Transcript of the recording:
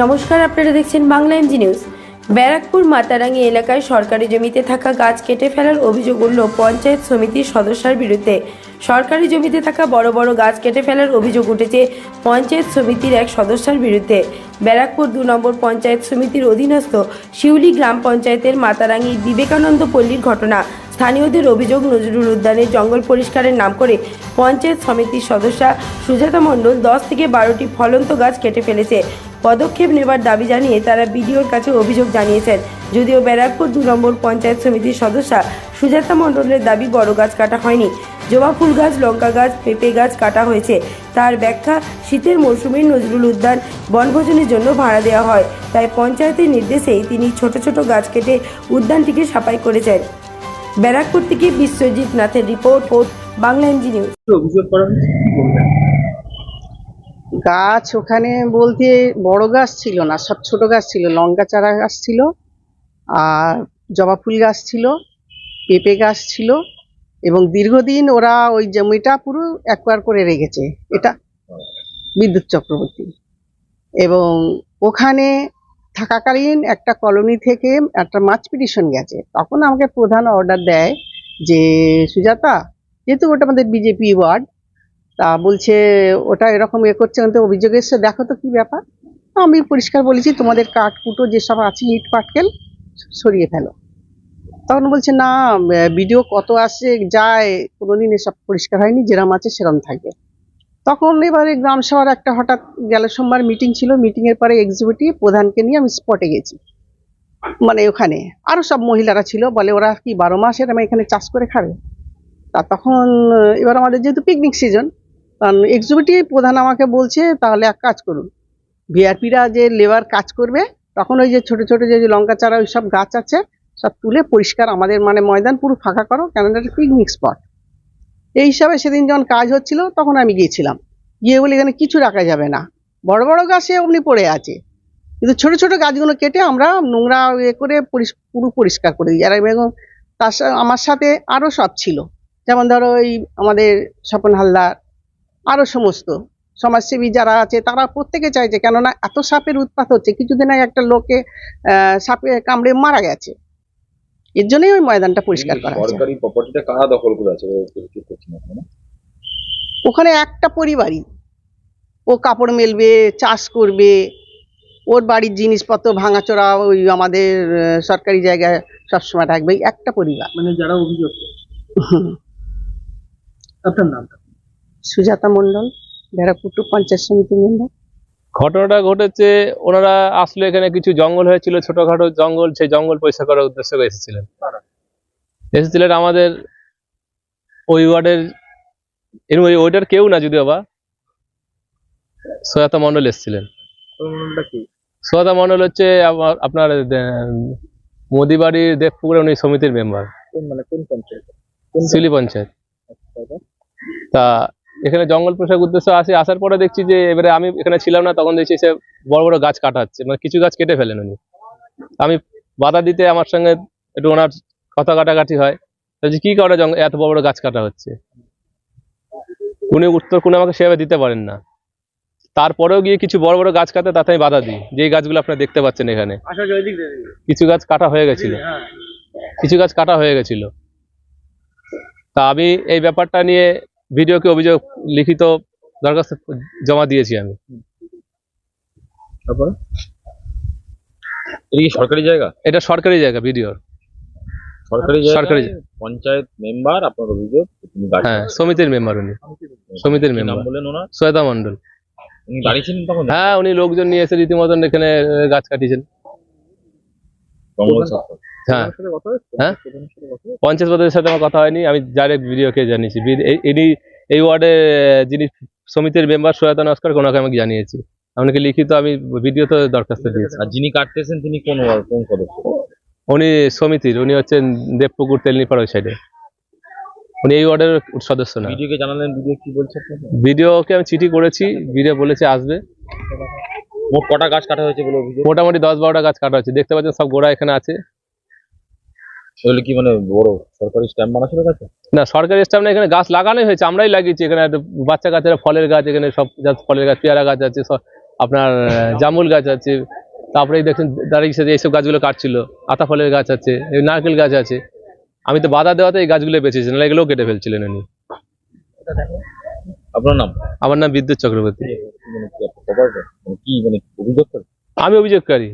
নমস্কার, আপনারা দেখছেন Bangla M G news. Barrackpore Matarangi এলাকায় সরকারি জমিতে থাকা গাছ কেটে ফেলার অভিযোগ উঠল পঞ্চায়েত সমিতির সদস্যের বিরুদ্ধে। সরকারি জমিতে থাকা বড় বড় গাছ কেটে ফেলার অভিযোগ উঠেছে পঞ্চায়েত সমিতির এক সদস্যের বিরুদ্ধে। ব্যারাকপুর দু নম্বর পঞ্চায়েত সমিতির অধীনস্থ শিউলি গ্রাম পঞ্চায়েতের মাতারাঙ্গি বিবেকানন্দ পল্লীর ঘটনা। স্থানীয়দের অভিযোগ, নজরুল উদ্যানের জঙ্গল পরিষ্কারের নাম করে পঞ্চায়েত সমিতির সদস্যা সুজাতা মণ্ডল দশ থেকে বারোটি ফলন্ত গাছ কেটে ফেলেছে। পদক্ষেপ নেবার দাবি জানিয়ে তারা বিডিওর কাছে অভিযোগ জানিয়েছেন। যদিও ব্যারাকপুর দু নম্বর পঞ্চায়েত সমিতির সদস্যা সুজাতা মণ্ডলের দাবি, বড় গাছ কাটা হয়নি। জবা ফুল গাছ, লঙ্কা গাছ, পেঁপে গাছ কাটা হয়েছে। তার ব্যাখ্যা, শীতের মৌসুমে নজরুল উদ্যান বনভোজনের জন্য ভাড়া দেওয়া হয়। তাই পঞ্চায়েতের নির্দেশেই তিনি ছোট ছোট গাছ কেটে উদ্যানটিকে সাফাই করেছেন। ব্যারাকপুর থেকে Biswajit নাথের report, Bangla M G news. অভিযোগ করা গাছ ওখানে বলতে বড় গাছ ছিল না, সব ছোট গাছ ছিল, লঙ্কা চারা গাছ ছিল, আর জবা ফুল গাছ ছিল, পেঁপে গাছ ছিল, এবং দীর্ঘদিন ওরা ওই জমিটা পুরো একবার করে রেখেছে, এটা বিদ্যুৎ চক্রবর্তী। এবং ওখানে থাকাকালীন একটা কলোনি থেকে একটা মাছ পিটিশন গেছে, তখন আমাকে প্রধান অর্ডার দেয় যে, সুজাতা, যেহেতু ওটা আমাদের বিজেপি ওয়ার্ড তা বলছে, ওটা এরকম এ করছে কিন্তু অভিযোগ এসছে, দেখো তো কি ব্যাপার। আমি পরিষ্কার বলেছি, তোমাদের কাঠ কুটো যেসব আছে ইট, পাটকেল, সরিয়ে ফেলো। তখন বলছে, না ভিডিও কত আসে, যায়, কোনোদিন এসব পরিষ্কার হয়নি, যেরম আছে সেরম থাকবে তখন এবারে গ্রাম সভার একটা হঠাৎ গেল সোমবার মিটিং ছিল মিটিং এর পরে এক্সিকিউটিভ প্রধানকে নিয়ে আমি স্পটে গেছি মানে ওখানে। আরও সব মহিলারা ছিল, বলে ওরা কি বারো মাস এরম এখানে চাষ করে খাবে? তা তখন, এবার আমাদের যেহেতু পিকনিক সিজন কারণ এক্সিকিউটিভ প্রধান আমাকে বলছে, তাহলে এক কাজ করুন। ভিআরপিরা যে লেবার কাজ করবে, তখন ওই যে ছোট ছোট যে লঙ্কা চারা, ওই সব গাছ আছে, সব তুলে পরিষ্কার আমাদের মানে ময়দান পুরো ফাঁকা করো, কেননা এটা পিকনিক স্পট এই হিসাবে সেদিন যখন কাজ হচ্ছিল, তখন আমি গিয়েছিলাম। গিয়ে বলি, এখানে কিছু রাখা যাবে না। বড় বড় গাছে অমনি পড়ে আছে। কিন্তু ছোট ছোট গাছগুলো কেটে আমরা নোংরা ইয়ে করে পুরো পরিষ্কার করে দিই আর এবং তার আমার সাথে আরও সব ছিল। যেমন ধরো ওই আমাদের স্বপন হালদার আরও সমস্ত সমাজসেবী যারা আছে তারা প্রত্যেকে চাইছে কেননা এত সাপের উৎপাত হচ্ছে কিছুদিন আগে একটা লোকে আহ, সাপে কামড়ে মারা গেছে। এর জন্যই ওই ময়দানটা পরিষ্কার করা সরকারি প্রপার্টিটা দখল আছে? ওখানে? একটা পরিবারই। ও কাপড় মেলবে চাষ করবে ওর বাড়ির জিনিসপত্র ভাঙাচোরা ওই আমাদের সরকারি জায়গায় সবসময় থাকবে। একটা পরিবার। মানে যারা অভিযোগ আপনার নামটা? সুজাতা মণ্ডল ভেড়াপুটু পঞ্চায়েত সমিতি মেম্বার ঘটনাটা ঘটেছে ওনারা আসলে এখানে কিছু জঙ্গল হয়েছিল ছোটখাটো জঙ্গল সেই জঙ্গল পরিষ্কার করার উদ্দেশ্য করে এসেছিলেন। এসেছিলেন আমাদের ওই ওয়ার্ডের ওই ওইটার কেউ না যদিও বা সহায়তা মণ্ডল এসেছিলেন। সহায়তা মণ্ডল হচ্ছে আমার আপনার মোদিবাড়ির দেবপুকুরে উনি সমিতির মেম্বার কোন মানে কোন সিলি পঞ্চায়েত। পঞ্চায়েত? তা এখানে জঙ্গল পোষাক উদ্দেশ্য আসে আসার পরে দেখছি যে এবারে আমি এখানে ছিলাম না তখন দেখছি সে বড় বড় গাছ কাটা হচ্ছে মানে কিছু গাছ কেটে ফেলেন উনি। আমি বাধা দিতে আমার সঙ্গে একটু ওনার কথা কাটাকাটি হয়। বলছি কি করে জঙ্গল এত বড় বড় গাছ কাটা হচ্ছে? উনি উত্তর কোনো আমাকে সেভাবে দিতে পারেন না। তারপরেও গিয়ে কিছু বড় বড় গাছ কাটে তাতে আমি বাধা দিই। যেই গাছগুলো আপনারা দেখতে পাচ্ছেন এখানে। জয় দিক কিছু গাছ কাটা হয়ে গেছিল। হ্যাঁ। কিছু গাছ কাটা হয়ে গেছিল। তা আমি এই ব্যাপারটা নিয়ে ভিডিওকে অভিযোগ লিখিত দরখাস্ত জমা দিয়েছি আমি। তারপর? এটা কি সরকারি জায়গা? এটা সরকারি জায়গা ভিডিওর। সরকারি সরকারি পঞ্চায়েত মেম্বার আপনার অভিযোগ হ্যাঁ সমিতির মেম্বার উনি। সমিতির কি নাম মেম্বার। বললেন ওনার? সৈয়দা মন্ডল উনি দাঁড়িয়েছিলেন তখন? হ্যাঁ উনি লোকজন নিয়ে এসে রীতিমতন এখানে গাছ কাটিয়েছেন। হ্যাঁ। হ্যাঁ? পঞ্চায়েত পদের সাথে আমার কথা হয়নি আমি ডাইরেক্ট ভিডিওকে জানিয়েছি। ইনি এই ওয়ার্ডে যিনি সমিতির মেম্বার সৈয়দা নস্কর ওনাকে আমি জানিয়েছি। আপনাকে লিখিত আমি ভিডিওতে দরখাস্ত দিয়েছি। আর যিনি কাটতেছেন তিনি কোন কোন সদস্য উনি সমিতির উনি হচ্ছেন দেবপুকুর তেলনিপাড়া ওই সাইডে উনি এই ওয়ার্ডের সদস্য না। ভিডিওকে জানালেন ভিডিও কি বলছে? ভিডিওকে আমি চিঠি করেছি ভিডিও বলেছে আসবে। মোট কটা গাছ কাটা হয়েছে বলে অভিযোগ? মোটামুটি দশ বারোটা গাছ কাটা হচ্ছে দেখতে পাচ্ছেন সব গোড়া এখানে আছে। এগুলো কি মানে বড় সরকারি স্ট্যাম্প বানা ছিল কাছে না সরকারি স্টাফ না এখানে গাছ লাগানোই হয়েছে। আমরাই লাগিয়েছি। এখানে বাচ্চা গাছের ফলের গাছ এখানে সব ফলের গাছ পেয়ারা গাছ আছে আপনার জামুল গাছ আছে। তারপরে দেখছেন দাঁড়িয়ে সাথে এইসব গাছগুলো কাটছিল। আতা ফলের গাছ আছে এই নারকেল গাছ আছে। আমি তো বাধা দেওয়াতে এই গাছগুলো বেঁচেছি না এগুলোও কেটে ফেলছিলেন উনি। আপনার নাম? আমার নাম বিদ্যুৎ চক্রবর্তী। মানে কি মানে কি মানে অভিযোগ? আমি অভিযোগকারী